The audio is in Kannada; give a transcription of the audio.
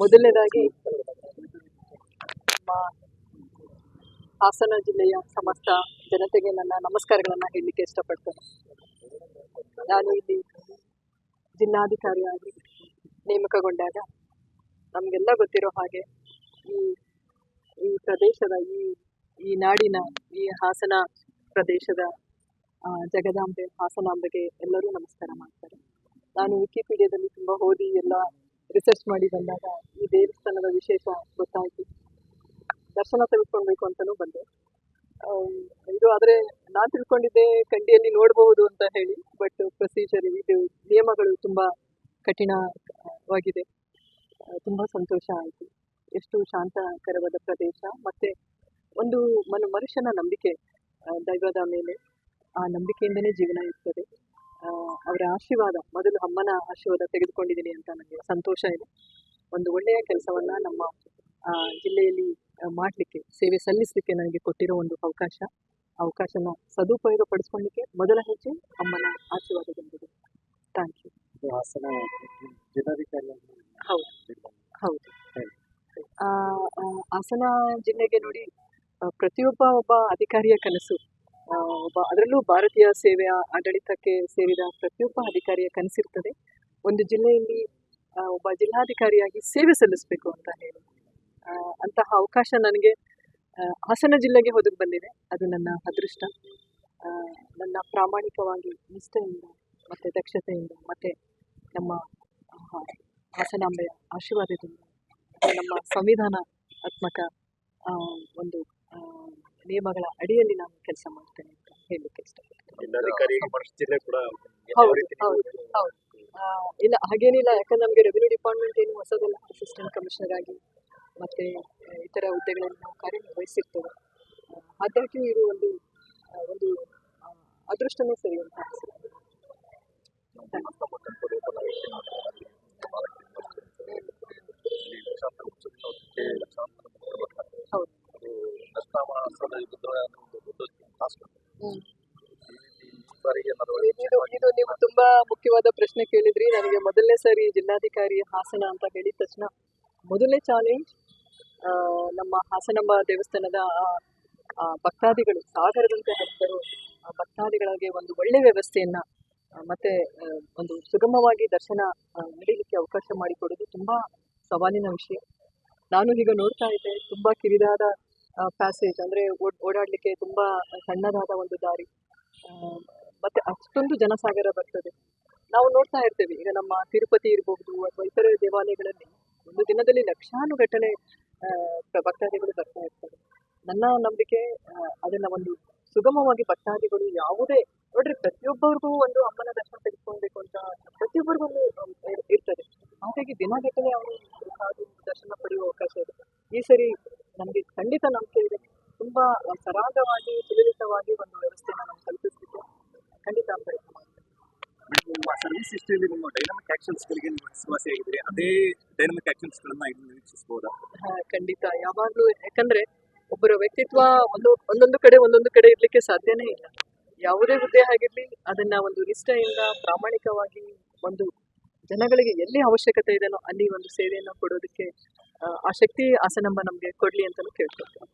ಮೊದಲನೇದಾಗಿ ನಮ್ಮ ಹಾಸನ ಜಿಲ್ಲೆಯ ಸಮಸ್ತ ಜನತೆಗೆ ನನ್ನ ನಮಸ್ಕಾರಗಳನ್ನು ಹೇಳಲಿಕ್ಕೆ ಇಷ್ಟಪಡ್ತೇನೆ. ನಾನು ಇಲ್ಲಿ ಜಿಲ್ಲಾಧಿಕಾರಿಯಾಗಿ ನೇಮಕಗೊಂಡಾಗ ನಮಗೆಲ್ಲ ಗೊತ್ತಿರೋ ಹಾಗೆ ಈ ಈ ಪ್ರದೇಶದ, ಈ ಈ ನಾಡಿನ, ಈ ಹಾಸನ ಪ್ರದೇಶದ ಜಗದಾಂಬೆ, ಹಾಸನಾಂಬೆಗೆ ಎಲ್ಲರೂ ನಮಸ್ಕಾರ ಮಾಡ್ತಾರೆ. ನಾನು ವಿಕಿಪೀಡಿಯಾದಲ್ಲಿ ತುಂಬ ಓದಿ ಎಲ್ಲ ರಿಸರ್ಚ್ ಮಾಡಿ ಬಂದಾಗ ಈ ದೇವಸ್ಥಾನದ ವಿಶೇಷ ಗೊತ್ತಾಯಿತು. ದರ್ಶನ ತೆಗೆದುಕೊಳ್ಬೇಕು ಅಂತಲೂ ಬಂದೆ. ಇದು ಆದರೆ ನಾನು ತಿಳ್ಕೊಂಡಿದ್ದೆ ಕಂಡಿಯಲ್ಲಿ ನೋಡಬಹುದು ಅಂತ ಹೇಳಿ ಬಟ್ ಪ್ರೊಸೀಜರ್ ಇದು ನಿಯಮಗಳು ತುಂಬ ಕಠಿಣವಾಗಿದೆ. ತುಂಬ ಸಂತೋಷ ಆಯಿತು. ಎಷ್ಟು ಶಾಂತಕರವಾದ ಪ್ರದೇಶ, ಮತ್ತು ಒಂದು ಮನು, ಮನುಷ್ಯನ ನಂಬಿಕೆ ದೈವದ ಮೇಲೆ, ಆ ನಂಬಿಕೆಯಿಂದನೇ ಜೀವನ ಇರ್ತದೆ. ಅವರ ಆಶೀರ್ವಾದ, ಮೊದಲು ಅಮ್ಮನ ಆಶೀರ್ವಾದ ತೆಗೆದುಕೊಂಡಿದ್ದೀನಿ ಅಂತ ನನಗೆ ಸಂತೋಷ ಇದೆ. ಒಂದು ಒಳ್ಳೆಯ ಕೆಲಸವನ್ನು ನಮ್ಮ ಜಿಲ್ಲೆಯಲ್ಲಿ ಮಾಡಲಿಕ್ಕೆ ಸೇವೆ ಸಲ್ಲಿಸಲಿಕ್ಕೆ ನನಗೆ ಕೊಟ್ಟಿರೋ ಒಂದು ಅವಕಾಶ ಅವಕಾಶನ ಸದುಪಯೋಗ ಪಡಿಸ್ಕೊಳ್ಳಿಕ್ಕೆ ಮೊದಲ ಹೆಜ್ಜೆ ಅಮ್ಮನ ಆಶೀರ್ವಾದದೊಂದಿಗೆ. ಥ್ಯಾಂಕ್ ಯು ಹಾಸನ ಜಿಲ್ಲಾಧಿಕಾರಿ ಹೌದು. ಹೌದು. ಹಾಸನ ಜಿಲ್ಲೆಗೆ ನೋಡಿ ಪ್ರತಿಯೊಬ್ಬ ಒಬ್ಬ ಅಧಿಕಾರಿಯ ಕನಸು ಒಬ್ಬ ಅದರಲ್ಲೂ ಭಾರತೀಯ ಸೇವೆಯ ಆಡಳಿತಕ್ಕೆ ಸೇರಿದ ಪ್ರತಿಯೊಬ್ಬ ಅಧಿಕಾರಿಯ ಕನಸಿರ್ತದೆ. ಒಂದು ಜಿಲ್ಲೆಯಲ್ಲಿ ಒಬ್ಬ ಜಿಲ್ಲಾಧಿಕಾರಿಯಾಗಿ ಸೇವೆ ಸಲ್ಲಿಸಬೇಕು ಅಂತ ಹೇಳಿ. ಅಂತಹ ಅವಕಾಶ ನನಗೆ ಹಾಸನ ಜಿಲ್ಲೆಗೆ ಒದಗಿ ಬಂದಿದೆ. ಅದು ನನ್ನ ಅದೃಷ್ಟ. ನನ್ನ ಪ್ರಾಮಾಣಿಕವಾಗಿ ನಿಷ್ಠೆಯಿಂದ ಮತ್ತು ದಕ್ಷತೆಯಿಂದ ಮತ್ತು ನಮ್ಮ ಹಾಸನಾಂಬೆಯ ಆಶೀರ್ವಾದದಿಂದ ನಮ್ಮ ಸಂವಿಧಾನಾತ್ಮಕ ಒಂದು ನಿಯಮಗಳ ಅಡಿಯಲ್ಲಿ ನಾನು ಕೆಲಸ ಮಾಡ್ತೇನೆ ಅಂತ ಹೇಳಲಿಕ್ಕೆ ಇಷ್ಟಪಡ್ತೇನೆ. ಇಲ್ಲ ಹಾಗೇನಿಲ್ಲ. ಯಾಕಂದ್ರೆ ನಮಗೆ ರೆವಿನ್ಯೂ ಡಿಪಾರ್ಟ್ಮೆಂಟ್ ಏನು ಹೊಸದಲ್ಲ. ಅಸಿಸ್ಟೆಂಟ್ ಕಮಿಷನರ್ ಆಗಿ ಮತ್ತು ಇತರ ಹುದ್ದೆಗಳಲ್ಲಿ ನಾವು ಕಾರ್ಯನಿರ್ವಹಿಸಿರ್ತೇವೆ. ಆದಾಗ್ಯೂ ಇದು ಒಂದು ಒಂದು ಅದೃಷ್ಟನೇ ಸರಿ ಅಂತ ಅನಿಸುತ್ತೆ. ಹೌದು. ಹ್ಮ್. ಇದು ಇದು ನೀವು ತುಂಬಾ ಮುಖ್ಯವಾದ ಪ್ರಶ್ನೆ ಕೇಳಿದ್ರಿ. ನನಗೆ ಮೊದಲನೇ ಸಾರಿ ಜಿಲ್ಲಾಧಿಕಾರಿ ಹಾಸನ ಅಂತ ಹೇಳಿದ ತಕ್ಷಣ ಮೊದಲನೇ ಚಾಲೆಂಜ್ ನಮ್ಮ ಹಾಸನಮ್ಮ ದೇವಸ್ಥಾನದ ಭಕ್ತಾದಿಗಳು ಸಾಗರದಂತೆ ಭಕ್ತರು ಭಕ್ತಾದಿಗಳಿಗೆ ಒಂದು ಒಳ್ಳೆ ವ್ಯವಸ್ಥೆಯನ್ನ ಮತ್ತೆ ಒಂದು ಸುಗಮವಾಗಿ ದರ್ಶನ ನಡೀಲಿಕ್ಕೆ ಅವಕಾಶ ಮಾಡಿಕೊಡೋದು ತುಂಬಾ ಸವಾಲಿನ ವಿಷಯ. ನಾನು ಈಗ ನೋಡ್ತಾ ಇದ್ದೆ, ತುಂಬಾ ಕಿರಿದಾದ ಪ್ಯಾಸೇಜ್ ಅಂದ್ರೆ ಓಡ್- ಓಡಾಡ್ಲಿಕ್ಕೆ ತುಂಬಾ ಸಣ್ಣದಾದ ಒಂದು ದಾರಿ. ಮತ್ತೆ ಅಷ್ಟೊಂದು ಜನಸಾಗರ ಬರ್ತದೆ. ನಾವು ನೋಡ್ತಾ ಇರ್ತೇವೆ, ಈಗ ನಮ್ಮ ತಿರುಪತಿ ಇರಬಹುದು, ಅಥವಾ ಇತರ ದೇವಾಲಯಗಳಲ್ಲಿ ಒಂದು ದಿನದಲ್ಲಿ ಲಕ್ಷಾನುಗಟ್ಟಲೆ ಭಕ್ತಾದಿಗಳು ಬರ್ತಾ ಇರ್ತಾರೆ. ನನ್ನ ನಂಬಿಕೆ ಅದನ್ನ ಒಂದು ಸುಗಮವಾಗಿ ಭಕ್ತಾದಿಗಳು ಯಾವುದೇ, ನೋಡ್ರಿ ಪ್ರತಿಯೊಬ್ಬರಿಗೂ ಒಂದು ಅಮ್ಮನ ದರ್ಶನ ತೆಗೆದುಕೊಳ್ಬೇಕು ಅಂತ ಪ್ರತಿಯೊಬ್ಬರಿಗೂ ಒಂದು ಇರ್ತದೆ. ಹಾಗಾಗಿ ದಿನಗಟ್ಟಲೆ ಕಾದು ದರ್ಶನ ಪಡೆಯುವ ಅವಕಾಶ ಇದೆ. ಈ ಸರಿ ನಮಗೆ ಖಂಡಿತ ನಂಬಿಕೆ ಇದೆ. ತುಂಬಾ ಸರಾಗವಾಗಿ ಸುಲಲಿತವಾಗಿ ಒಂದು ವ್ಯವಸ್ಥೆನ ನಾವು ಹಿಸ್ಟ್ರಿಯಲ್ಲಿ ನಿಮ್ಮ ಡೈನಾಮಿಕ್ ಆಕ್ಷನ್ಸ್ ಗಳಿಗೆ ನೀವು ವಿಶ್ವಾಸಿಯಾಗಿದ್ದೀರಿ ಅದೇ ಡೈನಾಮಿಕ್ ಆಕ್ಷನ್ಸ್ ಗಳನ್ನ ಇಲ್ಲಿ ನಿರೀಕ್ಷಿಸಬಹುದಾ? ಖಂಡಿತ. ಯಾವಾಗಲೂ ಯಾಕಂದ್ರೆ ಒಬ್ಬರ ವ್ಯಕ್ತಿತ್ವ ಒಂದು ಒಂದೊಂದು ಕಡೆ ಒಂದೊಂದು ಕಡೆ ಇರ್ಲಿಕ್ಕೆ ಸಾಧ್ಯನೇ ಇಲ್ಲ. ಯಾವುದೇ ಹುದ್ದೆ ಆಗಿರ್ಲಿ ಅದನ್ನ ಒಂದು ನಿಷ್ಠೆಯಿಂದ ಪ್ರಾಮಾಣಿಕವಾಗಿ ಒಂದು ಜನಗಳಿಗೆ ಎಲ್ಲಿ ಅವಶ್ಯಕತೆ ಇದೆಯೋ ಅಲ್ಲಿ ಒಂದು ಸೇವೆಯನ್ನು ಕೊಡೋದಕ್ಕೆ ಆ, ಆ ಶಕ್ತಿ ಆಸನಂಬ ನಮಗೆ ಕೊಡ್ಲಿ ಅಂತಲೂ ಕೇಳ್ಕೊಳ್ತೇನೆ